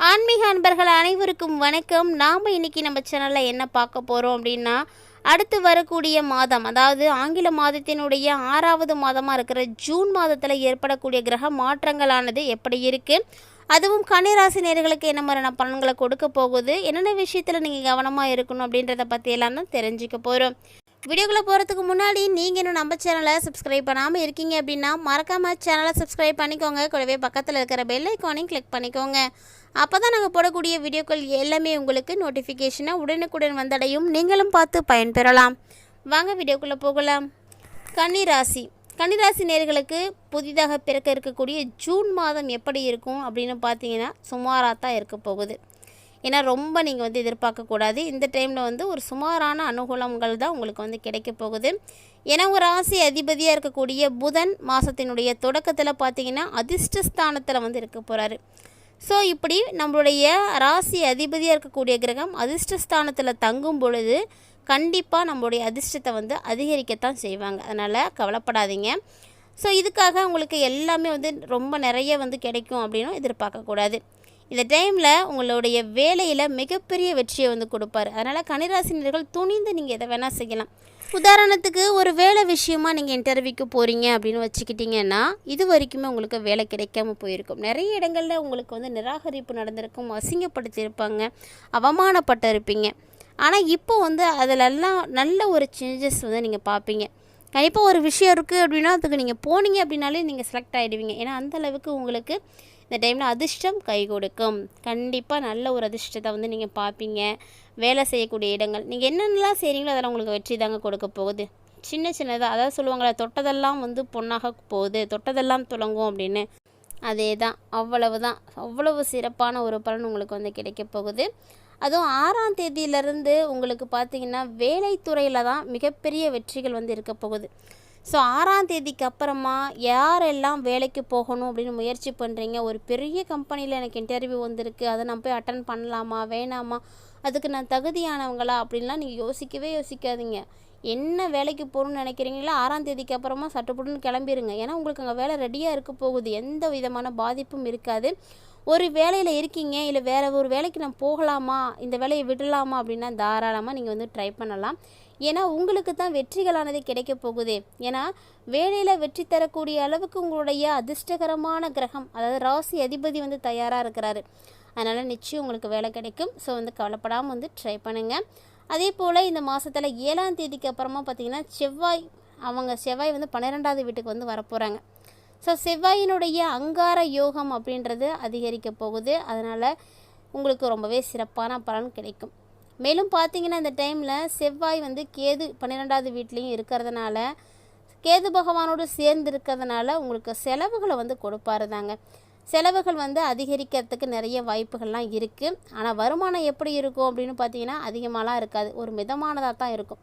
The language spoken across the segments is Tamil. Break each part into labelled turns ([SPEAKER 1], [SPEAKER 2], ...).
[SPEAKER 1] ஆன்மீக அன்பர்கள் அனைவருக்கும் வணக்கம். நாம் இன்னைக்கு நம்ம சேனலில் என்ன பார்க்க போகிறோம் அப்படின்னா அடுத்து வரக்கூடிய மாதம் அதாவது ஆங்கில மாதத்தினுடைய ஆறாவது மாதமாக இருக்கிற ஜூன் மாதத்தில் ஏற்படக்கூடிய கிரக மாற்றங்களானது எப்படி இருக்குது அதுவும் கன்னிராசி நேர்களுக்கு என்ன மாதிரியான பலன்களை கொடுக்க போகுது? என்னென்ன விஷயத்தில் நீங்கள் கவனமாக இருக்கணும் அப்படின்றத பற்றியெல்லாம் தான் தெரிஞ்சுக்க போகிறோம் வீடியோக்குள்ளே போகிறதுக்கு முன்னாடி நீங்கள் இன்னும் நம்ம சேனலை சப்ஸ்கிரைப் பண்ணாமல் இருக்கீங்க அப்படின்னா மறக்காமல் சேனலை சப்ஸ்கிரைப் பண்ணிக்கோங்க. கூடவே பக்கத்தில் இருக்கிற பெல் ஐக்கானையும் கிளிக் பண்ணிக்கோங்க. அப்போ தான் நாங்கள் போடக்கூடிய வீடியோக்கள் எல்லாமே உங்களுக்கு நோட்டிஃபிகேஷனாக உடனுக்குடன் வந்தடையும். நீங்களும் பார்த்து பயன்பெறலாம். வாங்க வீடியோக்குள்ளே போகலாம். கன்னிராசி. கன்னிராசி நேர்களுக்கு புதிதாக பிறக்க இருக்கக்கூடிய ஜூன் மாதம் எப்படி இருக்கும் அப்படின்னு பார்த்தீங்கன்னா சுமாராக தான் இருக்க போகுது. ஏன்னா ரொம்ப நீங்கள் வந்து எதிர்பார்க்கக்கூடாது இந்த டைமில் வந்து ஒரு சுமாரான அனுகூலங்கள் தான் உங்களுக்கு வந்து கிடைக்க போகுது. ஏன்னா ஒரு ராசி அதிபதியாக இருக்கக்கூடிய புதன் மாதத்தினுடைய தொடக்கத்தில் பார்த்தீங்கன்னா அதிர்ஷ்டஸ்தானத்தில் வந்து இருக்க போகிறாரு ஸோ இப்படி நம்மளுடைய ராசி அதிபதியாக இருக்கக்கூடிய கிரகம் அதிர்ஷ்டஸ்தானத்தில் தங்கும் பொழுது கண்டிப்பாக நம்மளுடைய அதிர்ஷ்டத்தை வந்து அதிகரிக்கத்தான் செய்வாங்க. அதனால் கவலைப்படாதீங்க. ஸோ இதுக்காக உங்களுக்கு எல்லாமே வந்து ரொம்ப நிறைய வந்து கிடைக்கும் அப்படின்னும் எதிர்பார்க்கக்கூடாது இந்த டைமில் உங்களுடைய வேலையில் மிகப்பெரிய வெற்றியை வந்து கொடுப்பாரு. அதனால் கன்னிராசினியர்கள் துணிந்து நீங்கள் எதை வேணால் செய்யலாம். உதாரணத்துக்கு ஒரு வேலை விஷயமா நீங்கள் இன்டர்வியூக்கு போகிறீங்க அப்படின்னு வச்சுக்கிட்டிங்கன்னா இது வரைக்குமே உங்களுக்கு வேலை கிடைக்காம போயிருக்கும். நிறைய இடங்களில் உங்களுக்கு வந்து நிராகரிப்பு நடந்திருக்கும் அசிங்கப்படுத்தியிருப்பாங்க அவமானப்பட்டிருப்பீங்க ஆனால் இப்போ வந்து அதிலெல்லாம் நல்ல ஒரு சேஞ்சஸ் வந்து நீங்கள் பார்ப்பீங்க கண்டிப்பாக ஒரு விஷயம் இருக்குது அப்படின்னா அதுக்கு நீங்கள் போனீங்க அப்படின்னாலே நீங்கள் செலக்ட் ஆகிடுவீங்க ஏன்னா அந்தளவுக்கு உங்களுக்கு இந்த டைமில் அதிர்ஷ்டம் கை கொடுக்கும். கண்டிப்பாக நல்ல ஒரு அதிர்ஷ்டத்தை வந்து நீங்கள் பார்ப்பீங்க. வேலை செய்யக்கூடிய இடங்கள். நீங்கள் என்னென்னலாம் செய்கிறீங்களோ அதெல்லாம் உங்களுக்கு வெற்றி தாங்க கொடுக்க போகுது. சின்ன சின்னதாக அதாவது சொல்லுவாங்களே தொட்டதெல்லாம் வந்து பொண்ணாக போகுது. தொட்டதெல்லாம் துலங்கும் அப்படின்னு. அதே தான் அவ்வளவு தான் அவ்வளவு சிறப்பான ஒரு பலன் உங்களுக்கு வந்து கிடைக்க போகுது. அதுவும் ஆறாம் தேதியிலிருந்து உங்களுக்கு பார்த்தீங்கன்னா வேலைத்துறையில் தான் மிகப்பெரிய வெற்றிகள் வந்து இருக்க போகுது. ஸோ ஆறாம் தேதிக்கு அப்புறமா யாரெல்லாம் வேலைக்கு போகணும் அப்படின்னு முயற்சி பண்ணுறீங்க ஒரு பெரிய கம்பெனியில் எனக்கு இன்டர்வியூ வந்திருக்கு. அதை நான் போய் அட்டன் பண்ணலாமா? வேணாமா? அதுக்கு நான் தகுதியானவங்களா? அப்படின்லாம் நீங்கள் யோசிக்கவே யோசிக்காதீங்க. என்ன வேலைக்கு போகணும்னு நினைக்கிறீங்களோ ஆறாம் தேதிக்கு அப்புறமா சட்டுப்புட்டுன்னு கிளம்பிடுங்க ஏன்னா உங்களுக்கு அங்கே வேலை ரெடியாக இருக்க போகுது. எந்த விதமான பாதிப்பும் இருக்காது. ஒரு வேலையில் இருக்கீங்க இல்லை வேறு ஒரு வேலைக்கு நான் போகலாமா இந்த வேலையை விடலாமா அப்படின்னா தாராளமாக நீங்கள் வந்து ட்ரை பண்ணலாம். ஏன்னா உங்களுக்கு தான் வெற்றிகளானது கிடைக்க போகுதே. ஏன்னா வேலையில் வெற்றி தரக்கூடிய அளவுக்கு உங்களுடைய அதிர்ஷ்டகரமான கிரகம் அதாவது ராசி அதிபதி வந்து தயாராக இருக்கிறாரு. அதனால் நிச்சயம் உங்களுக்கு வேலை கிடைக்கும். ஸோ வந்து கவலைப்படாமல் வந்து ட்ரை பண்ணுங்கள் அதே போல் இந்த மாதத்தில் ஏழாம் தேதிக்கு அப்புறமா பார்த்திங்கன்னா செவ்வாய் அவங்க செவ்வாய் வந்து பன்னிரெண்டாவது வீட்டுக்கு வந்து வரப்போகிறாங்க ஸோ செவ்வாயினுடைய அங்கார யோகம் அப்படின்றது அதிகரிக்க போகுது. அதனால் உங்களுக்கு ரொம்பவே சிறப்பான பலன் கிடைக்கும். மேலும் பார்த்தீங்கன்னா இந்த டைமில் செவ்வாய் வந்து கேது பன்னிரெண்டாவது வீட்லேயும் இருக்கிறதுனால கேது பகவானோடு சேர்ந்து இருக்கிறதுனால உங்களுக்கு செலவுகளை வந்து கொடுப்பாரு தாங்க செலவுகள் வந்து அதிகரிக்கிறதுக்கு நிறைய வாய்ப்புகள்லாம் இருக்குது ஆனால் வருமானம் எப்படி இருக்கும் அப்படின்னு பார்த்தீங்கன்னா அதிகமாகலாம் இருக்காது. ஒரு மிதமானதாக தான் இருக்கும்.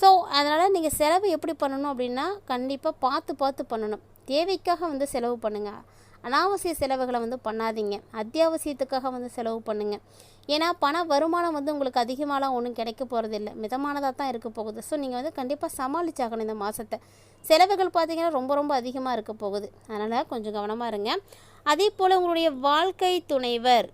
[SPEAKER 1] ஸோ அதனால் நீங்கள் செலவு எப்படி பண்ணணும் அப்படின்னா கண்டிப்பாக பார்த்து பார்த்து பண்ணணும். தேவைக்காக வந்து செலவு பண்ணுங்கள் அனாவசிய செலவுகளை வந்து பண்ணாதீங்க. அத்தியாவசியத்துக்காக வந்து செலவு பண்ணுங்கள் ஏன்னா பண வருமானம் வந்து உங்களுக்கு அதிகமாகலாம் ஒன்றும் கிடைக்க போகிறதில்ல மிதமானதாக தான் இருக்க போகுது. ஸோ நீங்கள் வந்து கண்டிப்பாக சமாளிச்சாகணும் இந்த மாதத்தை செலவுகள் பார்த்திங்கன்னா ரொம்ப ரொம்ப அதிகமாக இருக்க போகுது. அதனால் கொஞ்சம் கவனமாக இருங்க. அதே போல் உங்களுடைய வாழ்க்கை துணைவர்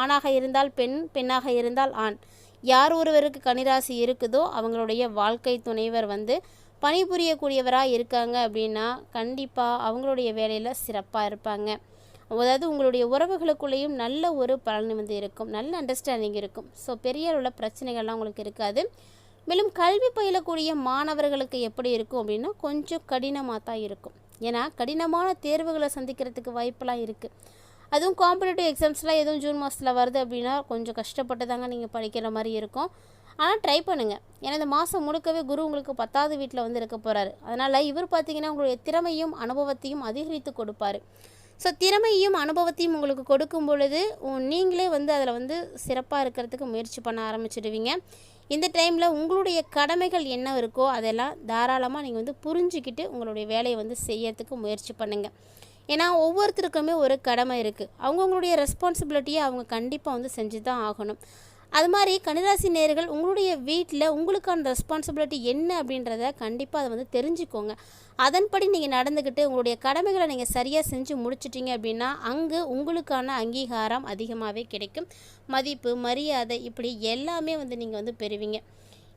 [SPEAKER 1] ஆணாக இருந்தால் பெண் பெண்ணாக இருந்தால் ஆண். யார் ஒருவருக்கு கனிராசி இருக்குதோ அவங்களுடைய வாழ்க்கை துணைவர் வந்து பணிபுரியக்கூடியவராக இருக்காங்க அப்படின்னா கண்டிப்பாக அவங்களுடைய வேலையில் சிறப்பாக இருப்பாங்க. அதாவது உங்களுடைய உறவுகளுக்குள்ளேயும் நல்ல ஒரு பலன் வந்து இருக்கும் நல்ல அண்டர்ஸ்டாண்டிங் இருக்கும். ஸோ பெரிய உள்ள பிரச்சனைகள்லாம் உங்களுக்கு இருக்காது. மேலும் கல்வி பயிலக்கூடிய மாணவர்களுக்கு எப்படி இருக்கும் அப்படின்னா கொஞ்சம் கடினமாக தான் இருக்கும். ஏன்னா கடினமான தேர்வுகளை சந்திக்கிறதுக்கு வாய்ப்பெல்லாம் இருக்குது அதுவும் காம்படிட்டிவ் எக்ஸாம்ஸ்லாம் எதுவும் ஜூன் மாதத்தில் வருது அப்படின்னா கொஞ்சம் கஷ்டப்பட்டு தாங்க நீங்கள் படிக்கிற மாதிரி இருக்கும். ஆனால் ட்ரை பண்ணுங்கள் ஏன்னா இந்த மாதம் முழுக்கவே குரு உங்களுக்கு பத்தாவது வீட்டில் வந்து இருக்க போகிறாரு அதனால் இவர் பார்த்தீங்கன்னா உங்களுடைய திறமையும் அனுபவத்தையும் அதிகரித்து கொடுப்பாரு. ஸோ திறமையும் அனுபவத்தையும் உங்களுக்கு கொடுக்கும் பொழுது உ- நீங்களே வந்து அதில் வந்து சிறப்பாக இருக்கிறதுக்கு முயற்சி பண்ண ஆரம்பிச்சிடுவீங்க. இந்த டைமில் உங்களுடைய கடமைகள் என்ன இருக்கோ அதெல்லாம் தாராளமாக நீங்கள் வந்து புரிஞ்சுக்கிட்டு உங்களுடைய வேலையை வந்து செய்யறதுக்கு முயற்சி பண்ணுங்கள் ஏன்னா ஒவ்வொருத்தருக்குமே ஒரு கடமை இருக்குது அவங்கவுங்களுடைய ரெஸ்பான்சிபிலிட்டியை அவங்க கண்டிப்பாக வந்து செஞ்சு தான் ஆகணும். அது மாதிரி கன்னிராசி நேர்கள் உங்களுடைய வீட்டில் உங்களுக்கான ரெஸ்பான்சிபிலிட்டி என்ன அப்படின்றத கண்டிப்பாக அதை வந்து தெரிஞ்சுக்கோங்க. அதன்படி நீங்கள் நடந்துக்கிட்டு உங்களுடைய கடமைகளை நீங்கள் சரியாக செஞ்சு முடிச்சிட்டிங்க அப்படின்னா அங்கே உங்களுக்கான அங்கீகாரம் அதிகமாகவே கிடைக்கும். மதிப்பு மரியாதை இப்படி எல்லாமே வந்து நீங்கள் வந்து பெறுவீங்க.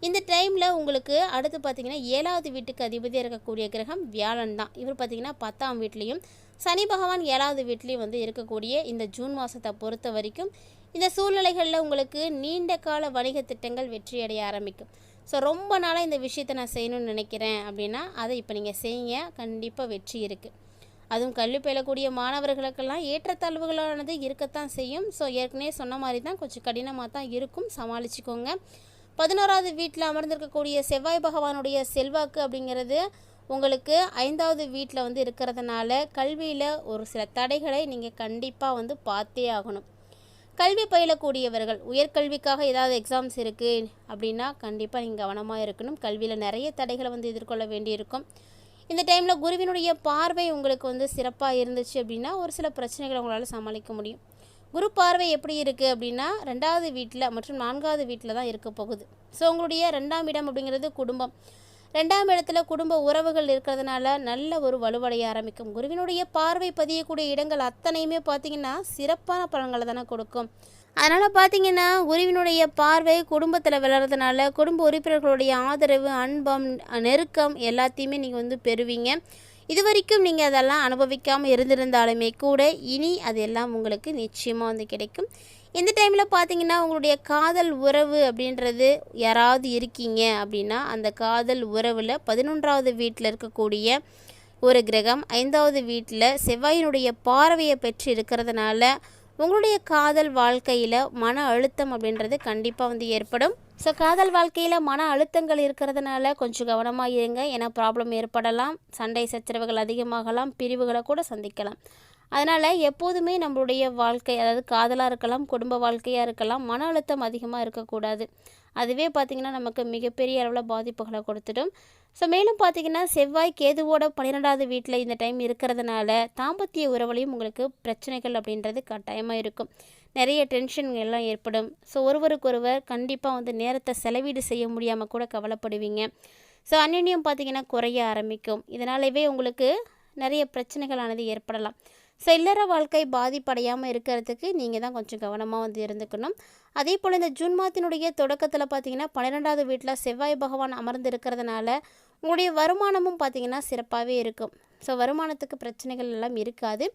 [SPEAKER 1] இந்த டைமில் உங்களுக்கு அடுத்து பார்த்திங்கன்னா ஏழாவது வீட்டுக்கு அதிபதியாக இருக்கக்கூடிய கிரகம் வியாழன் தான். இவர் பார்த்தீங்கன்னா பத்தாம் வீட்லேயும் சனி பகவான் ஏழாவது வீட்லேயும் வந்து இருக்கக்கூடிய இந்த ஜூன் மாதத்தை பொறுத்த வரைக்கும் இந்த சூழ்நிலைகளில் உங்களுக்கு நீண்ட கால வணிக திட்டங்கள் வெற்றியடைய ஆரம்பிக்கும். ஸோ ரொம்ப நாளாக இந்த விஷயத்தை நான் செய்யணும்னு நினைக்கிறேன் அப்படின்னா அதை இப்போ நீங்கள் செய்யுங்க. கண்டிப்பாக வெற்றி இருக்குது அதுவும் கல்வி பயிலக்கூடிய மாணவர்களுக்கெல்லாம் ஏற்றத்தாழ்வுகளானது இருக்கத்தான் செய்யும். ஸோ ஏற்கனவே சொன்ன மாதிரி தான் கொஞ்சம் கடினமாக தான் இருக்கும். சமாளிச்சுக்கோங்க. பதினோராவது வீட்டில் அமர்ந்திருக்கக்கூடிய செவ்வாய் பகவானுடைய செல்வாக்கு அப்படிங்கிறது உங்களுக்கு ஐந்தாவது வீட்டில் வந்து இருக்கிறதுனால கல்வியில் ஒரு சில தடைகளை நீங்கள் கண்டிப்பாக வந்து பார்த்தே ஆகணும். கல்வி பயிலக்கூடியவர்கள் உயர்கல்விக்காக ஏதாவது எக்ஸாம்ஸ் இருக்குது அப்படின்னா கண்டிப்பாக நீங்கள் கவனமாக இருக்கணும். கல்வியில் நிறைய தடைகளை வந்து எதிர்கொள்ள வேண்டியிருக்கும். இந்த டைமில் குருவினுடைய பார்வை உங்களுக்கு வந்து சிறப்பாக இருந்துச்சு அப்படின்னா ஒரு சில பிரச்சனைகளை உங்களால் சமாளிக்க முடியும். குரு பார்வை எப்படி இருக்குது அப்படின்னா ரெண்டாவது வீட்டில் மற்றும் நான்காவது வீட்டில் தான் இருக்க போகுது. ஸோ உங்களுடைய ரெண்டாம் இடம் அப்படிங்கிறது குடும்பம். ரெண்டாம் இடத்துல குடும்ப உறவுகள் இருக்கிறதுனால நல்ல ஒரு வலுவடைய ஆரம்பிக்கும். குருவினுடைய பார்வை பதியக்கூடிய இடங்கள் அத்தனையுமே பார்த்தீங்கன்னா சிறப்பான பலன்களை தானே கொடுக்கும். அதனால் பார்த்தீங்கன்னா குருவினுடைய பார்வை குடும்பத்தில் விளையாடுறதுனால குடும்ப உறுப்பினர்களுடைய ஆதரவு அன்பம் நெருக்கம் எல்லாத்தையுமே நீங்கள் வந்து பெறுவீங்க. இது வரைக்கும் நீங்கள் அதெல்லாம் அனுபவிக்காமல் இருந்திருந்தாலுமே கூட இனி அது எல்லாம் உங்களுக்கு நிச்சயமாக வந்து கிடைக்கும். இந்த டைமில் பார்த்தீங்கன்னா உங்களுடைய காதல் உறவு அப்படின்றது யாராவது இருக்கீங்க அப்படின்னா அந்த காதல் உறவில் பதினொன்றாவது வீட்டில் இருக்கக்கூடிய ஒரு கிரகம் ஐந்தாவது வீட்டில் செவ்வாயினுடைய பார்வையை பெற்று இருக்கிறதுனால உங்களுடைய காதல் வாழ்க்கையில் மன அழுத்தம் அப்படின்றது கண்டிப்பாக வந்து ஏற்படும். ஸோ காதல் வாழ்க்கையில் மன அழுத்தங்கள் இருக்கிறதுனால கொஞ்சம் கவனமாக இருங்க. ஏன்னா ப்ராப்ளம் ஏற்படலாம். சண்டை சச்சரவுகள் அதிகமாகலாம். பிரிவுகளை கூட சந்திக்கலாம். அதனால் எப்போதுமே நம்மளுடைய வாழ்க்கை அதாவது காதலாக இருக்கலாம் குடும்ப வாழ்க்கையாக இருக்கலாம் மன அழுத்தம் அதிகமாக இருக்கக்கூடாது. அதுவே பார்த்திங்கன்னா நமக்கு மிகப்பெரிய அளவில் பாதிப்புகளை கொடுத்துடும். ஸோ மேலும் பார்த்திங்கன்னா செவ்வாய் கேதுவோட பன்னிரெண்டாவது வீட்டில் இந்த டைம் இருக்கிறதுனால தாம்பத்திய உறவுலையும் உங்களுக்கு பிரச்சனைகள் அப்படின்றது கட்டாயமாக இருக்கும். நிறைய டென்ஷன்கள் எல்லாம் ஏற்படும். ஸோ ஒருவருக்கொருவர் கண்டிப்பாக வந்து நேரத்தை செலவீடு செய்ய முடியாமல் கூட கவலைப்படுவீங்க. ஸோ அந்யோன்யம் பார்த்திங்கன்னா குறைய ஆரம்பிக்கும். இதனாலவே உங்களுக்கு நிறைய பிரச்சனைகளானது ஏற்படலாம். ஸோ வாழ்க்கை பாதிப்படையாமல் இருக்கிறதுக்கு நீங்கள் தான் கொஞ்சம் கவனமாக வந்து இருந்துக்கணும். அதே போல் இந்த ஜூன் மாதத்தினுடைய தொடக்கத்தில் பார்த்தீங்கன்னா பன்னிரெண்டாவது வீட்டில் செவ்வாய் பகவான் அமர்ந்து இருக்கிறதுனால உங்களுடைய வருமானமும் பார்த்தீங்கன்னா சிறப்பாகவே இருக்கும். ஸோ வருமானத்துக்கு பிரச்சனைகள் எல்லாம் இருக்காது.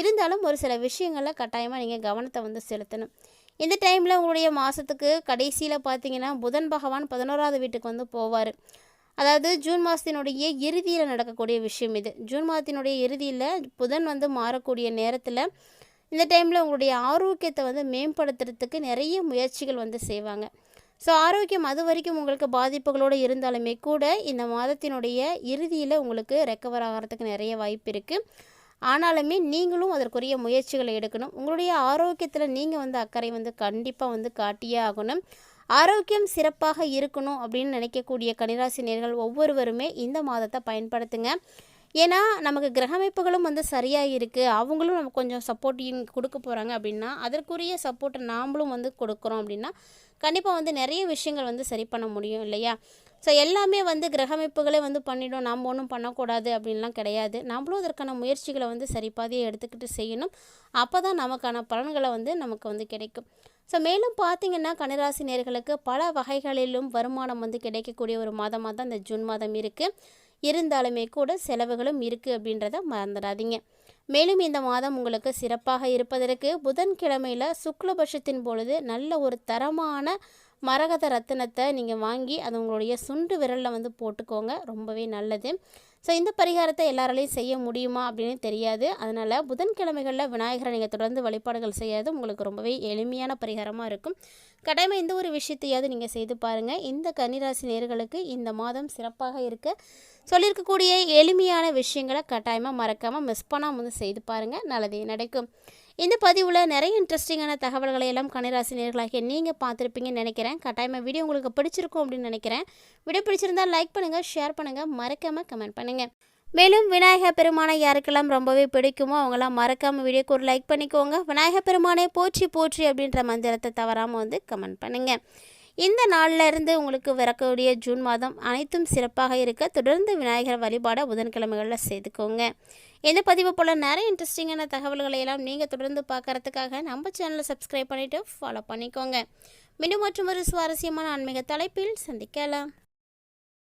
[SPEAKER 1] இருந்தாலும் ஒரு சில விஷயங்களில் கட்டாயமாக நீங்கள் கவனத்தை வந்து செலுத்தணும். இந்த டைமில் உங்களுடைய மாதத்துக்கு கடைசியில் பார்த்தீங்கன்னா புதன் பகவான் பதினோராவது வீட்டுக்கு வந்து போவார். அதாவது ஜூன் மாதத்தினுடைய இறுதியில் நடக்கக்கூடிய விஷயம் இது. ஜூன் மாதத்தினுடைய இறுதியில் புதன் வந்து மாறக்கூடிய நேரத்தில் இந்த டைமில் உங்களுடைய ஆரோக்கியத்தை வந்து மேம்படுத்துறதுக்கு நிறைய முயற்சிகள் வந்து செய்வாங்க. ஸோ ஆரோக்கியம் அது வரைக்கும் உங்களுக்கு பாதிப்புகளோடு இருந்தாலுமே கூட இந்த மாதத்தினுடைய இறுதியில் உங்களுக்கு ரெக்கவர் ஆகிறதுக்கு நிறைய வாய்ப்பு இருக்குது ஆனாலுமே நீங்களும் அதற்குரிய முயற்சிகளை எடுக்கணும். உங்களுடைய ஆரோக்கியத்தில் நீங்கள் வந்து அக்கறை வந்து கண்டிப்பாக வந்து காட்டியே ஆகணும். ஆரோக்கியம் சிறப்பாக இருக்கணும் அப்படின்னு நினைக்கக்கூடிய கன்னிராசி ஒவ்வொருவருமே இந்த மாதத்தை பயன்படுத்துங்க. ஏன்னா நமக்கு கிரகமைப்புகளும் வந்து சரியாக இருக்குது அவங்களும் நமக்கு கொஞ்சம் சப்போர்ட்டிங் கொடுக்க போகிறாங்க அப்படின்னா அதற்குரிய சப்போர்ட்டை நாம்ளும் வந்து கொடுக்குறோம் அப்படின்னா கண்டிப்பாக வந்து நிறைய விஷயங்கள் வந்து சரி பண்ண முடியும் இல்லையா? ஸோ எல்லாமே வந்து கிரகமைப்புகளே வந்து பண்ணிடும். நாம் ஒன்றும் பண்ணக்கூடாது அப்படின்லாம் கிடையாது. நம்மளும் அதற்கான முயற்சிகளை வந்து சரிப்பாதியை எடுத்துக்கிட்டு செய்யணும். அப்போ தான் நமக்கான பலன்களை வந்து நமக்கு வந்து கிடைக்கும். ஸோ மேலும் பார்த்தீங்கன்னா கனிராசி நேர்களுக்கு பல வகைகளிலும் வருமானம் வந்து கிடைக்கக்கூடிய ஒரு மாதமாக தான் இந்த ஜூன் மாதம் இருக்குது இருந்தாலுமே கூட செலவுகளும் இருக்குது அப்படின்றத மறந்துடாதீங்க. மேலும் இந்த மாதம் உங்களுக்கு சிறப்பாக இருப்பதற்கு புதன்கிழமையில் சுக்லபட்சத்தின் பொழுது நல்ல ஒரு தரமான மரகத ரத்தினத்தை நீங்கள் வாங்கி அது உங்களுடைய சுண்டு விரலில் வந்து போட்டுக்கோங்க. ரொம்பவே நல்லது. ஸோ இந்த பரிகாரத்தை எல்லாராலையும் செய்ய முடியுமா அப்படின்னு தெரியாது. அதனால் புதன்கிழமைகளில் விநாயகரை நீங்கள் தொடர்ந்து வழிபாடுகள் செய்யாது. உங்களுக்கு ரொம்பவே எளிமையான பரிகாரமாக இருக்கும். கட்டாயமாக எந்த ஒரு விஷயத்தையாவது நீங்கள் செய்து பாருங்கள் இந்த கன்னிராசி நேர்களுக்கு இந்த மாதம் சிறப்பாக இருக்க. சொல்லியிருக்கக்கூடிய எளிமையான விஷயங்களை கட்டாயமாக மறக்காமல் மிஸ் பண்ணாமல் வந்து செய்து பாருங்கள் நல்லதே நடக்கும். இந்த பதிவில் நிறைய இன்ட்ரெஸ்டிங்கான தகவல்களை எல்லாம் கன்னிராசி நீங்கள் பார்த்துருப்பீங்கன்னு நினைக்கிறேன். கட்டாயமாக வீடியோ உங்களுக்கு பிடிச்சிருக்கும் அப்படின்னு நினைக்கிறேன். வீடியோ பிடிச்சிருந்தால் லைக் பண்ணுங்கள் ஷேர் பண்ணுங்கள் மறக்காமல் கமெண்ட் பண்ணுங்கள் மேலும் விநாயகர் பெருமானை யாருக்கெல்லாம் ரொம்பவே பிடிக்குமோ அவங்களாம் மறக்காமல் வீடியோக்கு ஒரு லைக் பண்ணிக்கோங்க. விநாயகர் பெருமானை போற்றி போற்றி அப்படின்ற மந்திரத்தை தவறாமல் வந்து கமெண்ட் பண்ணுங்கள் இந்த நாளிலிருந்து உங்களுக்கு வரக்கூடிய ஜூன் மாதம் அனைத்தும் சிறப்பாக இருக்க தொடர்ந்து விநாயகர் வழிபாடை புதன்கிழமைகளில் செய்துக்கோங்க. இந்த பதிவு போல் நிறைய இன்ட்ரெஸ்டிங்கான தகவல்களை எல்லாம் நீங்கள் தொடர்ந்து பார்க்கறதுக்காக நம்ம சேனலை சப்ஸ்கிரைப் பண்ணிவிட்டு ஃபாலோ பண்ணிக்கோங்க. மீண்டும் மற்றும் ஒரு சுவாரஸ்யமான ஆன்மீக தலைப்பில் சந்திக்கலாம்.